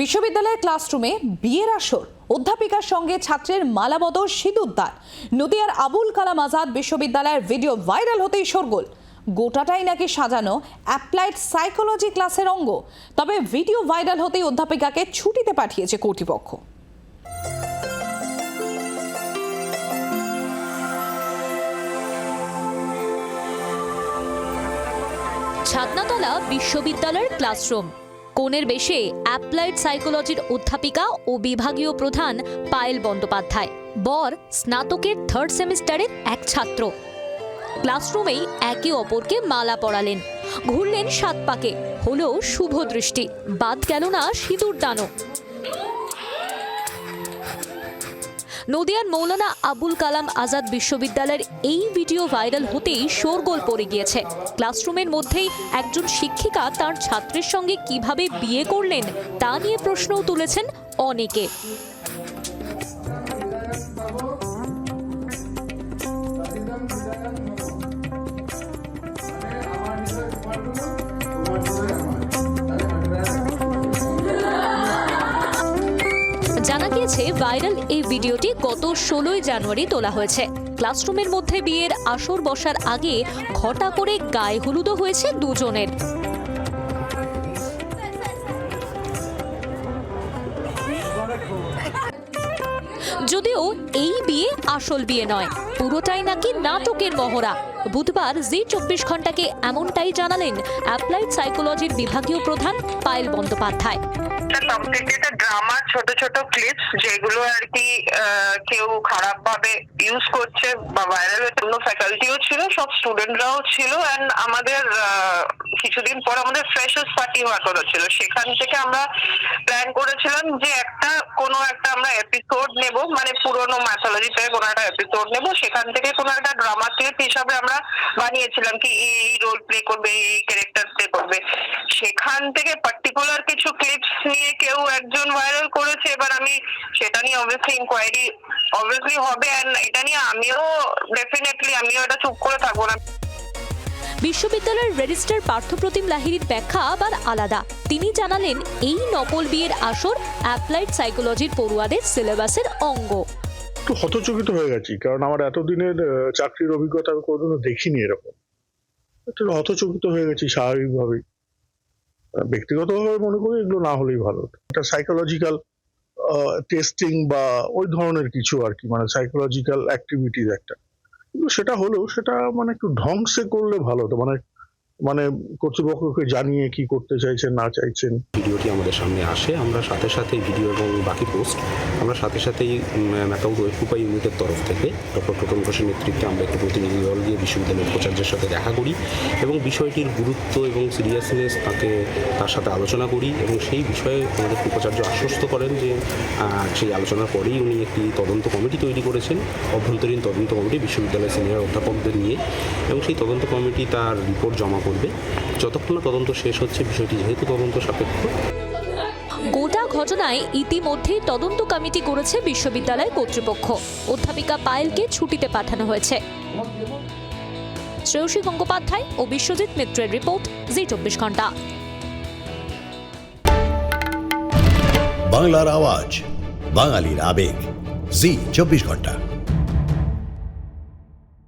বিশ্ববিদ্যালয়ের ক্লাসরুমে বিয়ের আসর। অধ্যাপিকার সঙ্গে ছাত্রের মালাবদল সিঁদুরদান নদিয়ার আবুল কালাম আজাদ বিশ্ববিদ্যালয়ের ভিডিও ভাইরাল হতেই শোরগোল। গোটাটাই নাকি সাজানো অ্যাপ্লাইড সাইকোলজি ক্লাসের অঙ্গ। তবে ভিডিও ভাইরাল হতেই অধ্যাপিকাকে ছুটিতে পাঠিয়েছে কর্তৃপক্ষ। ছাদনাতলা বিশ্ববিদ্যালয়ের ক্লাসরুম। কোণের বেশে অ্যাপ্লাইড সাইকোলজির অধ্যাপিকা ও বিভাগীয় প্রধান পায়েল বন্দ্যোপাধ্যায়। বর স্নাতকের থার্ড সেমিস্টারের এক ছাত্র। ক্লাসরুমেই একে অপরকে মালা পড়ালেন ঘুরলেন সাত পাকে। হলো শুভ দৃষ্টি। বাদ গেল না সিঁদুর দানও নদিয়ার মৌলানা আবুল কালাম আজাদ বিশ্ববিদ্যালয়ের এই ভিডিও ভাইরাল হতেই শোরগোল পড়ে গিয়েছে। ক্লাসরুমের মধ্যেই একজন শিক্ষিকা তার ছাত্রের সঙ্গে কীভাবে বিয়ে করলেন তা নিয়ে প্রশ্নও তুলেছেন অনেকে। জানা ভাইরাল এই ভিডিওটি গত ষোলোই জানুয়ারি তোলা হয়েছে। ক্লাসরুমের মধ্যে বিয়ের আসর বসার আগে ঘটা করে গায়ে হলুদও হয়েছে দুজনের। যদিও এই বিয়ে আসল বিয়ে নয়, পুরোটাই নাকি নাটকের মহড়া। বুধবার জি চব্বিশ ঘন্টাকে এমনটাই জানালেন অ্যাপ্লাইড সাইকোলজির বিভাগীয় প্রধান পায়েল বন্দ্যোপাধ্যায়। কমপ্লিটেড ড্রামা ছোট ছোট ক্লিপস যেগুলো আর কি কেউ খারাপ ভাবে ইউজ করছে বা ভাইরাল হচ্ছে, অন্য ফ্যাকাল্টিও ছিল, সব স্টুডেন্টরাও ছিল অ্যান্ড আমাদের কিছুদিন পর আমাদের ফ্রেশার্স পার্টি হওয়ার কথা ছিল। সেখান থেকে আমরা প্ল্যান করেছিলাম যে একটা, কোনো একটা আমরা এপিসোড নেব মানে পুরোনো ম্যাথোলজি থেকে কোনো একটা এপিসোড নেব। সেখান থেকে কোনো একটা ড্রামা ক্লিপ হিসাবে আমরা বানিয়েছিলাম কি, এই রোল প্লে করবে, এই ক্যারেক্টার প্লে করবে। সেখান থেকে পার্টিকুলার কিছু ক্লিপস নিয়ে কেউ একজন ভাইরাল করেছে এবার আমি সেটা নিয়ে অবভিয়াসলি ইনকোয়ারি অবভিয়াসলি হবে অ্যান্ড এটা নিয়ে আমিও ডেফিনেটলি আমিও এটা চুপ করে থাকব না। বিশ্ববিদ্যালয়ের রেজিস্ট্রার পার্থপ্রতিম লাহিড়ির ব্যাখ্যা আবার আলাদা। তিনি জানালেন এই নকল বিয়ের আসর অ্যাপ্লাইড সাইকোলজির পড়ুয়াদের সিলেবাসের অঙ্গ। একটু হতচকিত হয়ে গেছি কারণ আমার এতদিনের চাকরির অভিজ্ঞতা আমি কোনোদিনও দেখিনি এরকম। একটু হতচকিত হয়ে গেছি স্বাভাবিকভাবেই। ব্যক্তিগতভাবে মনে করি এগুলো না হলেই ভালো। একটা সাইকোলজিক্যাল টেস্টিং বা ওই ধরনের কিছু আর কি মানে সাইকোলজিক্যাল অ্যাক্টিভিটিস একটা। কিন্তু সেটা হলেও সেটা মানে একটু ঢংসে করলে ভালো হতো। মানে মানে কর্তৃপক্ষকে জানিয়ে কি করতে চাইছেন, না চাইছেন? ভিডিওটি আমাদের সামনে আসে। আমরা সাথে সাথে ভিডিও এবং বাকি পোস্ট, আমরা সাথে সাথেই ম্যাকাউন্ট ওয়েকুপা ইউনিটের তরফ থেকে ডক্টর টোটন ঘোষের নেতৃত্বে আমরা একটি প্রতিনিধি দল গিয়ে বিশ্ববিদ্যালয়ের উপাচার্যের সাথে দেখা করি এবং বিষয়টির গুরুত্ব এবং সিরিয়াসনেস তাকে, তার সাথে আলোচনা করি এবং সেই বিষয়ে আমাদের উপাচার্য আশ্বস্ত করেন যে সেই আলোচনার পরেই উনি একটি তদন্ত কমিটি তৈরি করেছেন, অভ্যন্তরীণ তদন্ত কমিটি বিশ্ববিদ্যালয়ের সিনিয়র অধ্যাপকদের নিয়ে এবং সেই তদন্ত কমিটি তার রিপোর্ট জমা করবে। যতক্ষণ না তদন্ত শেষ হচ্ছে বিষয়টি যেহেতু তদন্ত সাপেক্ষ। গোটা ঘটনায় ইতিমধ্যেই তদন্ত কমিটি করেছে বিশ্ববিদ্যালয় কর্তৃপক্ষ। অধ্যাপিকা পায়েলকে ছুটিতে পাঠানো হয়েছে। শ্রেয়সী গঙ্গোপাধ্যায় ও বিশ্বজিৎ মিত্রের রিপোর্ট জি চব্বিশ ঘণ্টা। বাংলার আওয়াজ বাঙালির আবেগ জি চব্বিশ ঘণ্টা।